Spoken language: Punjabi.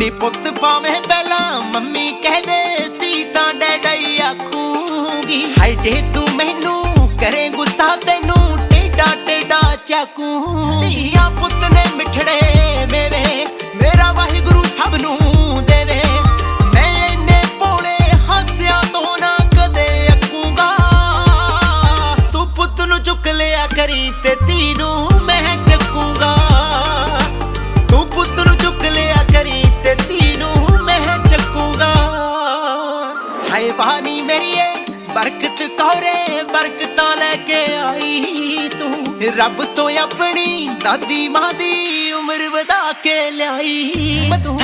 ਨੀ ਪੁੱਤ ਪਾਵੇਂ ਪਹਿਲਾਂ। ਮੰਮੀ ਕਹਦੇ ਤੀ ਤਾਂ ਡੈਡਈ ਆਖੂਗੀ। ਹਾਏ ਜੇ ਤੂੰ ਮੈਨੂੰ ਕਰੇ ਗੁੱਸਾ ਤੈਨੂੰ ਟੇਡਾ ਟੇਡਾ ਚਾਕੂ ਧੀਆ ਪੁੱਤ ਨੇ ਮਿੱਠੜੇ ਮੇਵੇ, ਮੇਰਾ ਵਾਹਿਗੁਰੂ ਸਭ ਨੂੰ ਦੇਵੇ। ਮੈਂ ਇੰਨੇ ਭੋਲੇ ਹਾਸਿਆਂ ਤੋਂ ਨਾ ਕਦੇ ਅੱਕੂਗਾ। ਤੂੰ ਪੁੱਤ ਨੂੰ ਚੁੱਕ ਲਿਆ ਕਰੀ ਤੇ ਧੀ ਨੂੰ ਹਾਏ ਬਾਨੀ ਮੇਰੀਏ, ਬਰਕਤ ਕੌਰੇ ਬਰਕਤਾਂ ਲੈ ਕੇ ਆਈ ਤੂੰ। ਰੱਬ ਤੋਂ ਆਪਣੀ ਦਾਦੀ ਮਾਂ ਦੀ ਉਮਰ ਵਧਾ ਕੇ ਲਿਆਈ। ਤੂੰ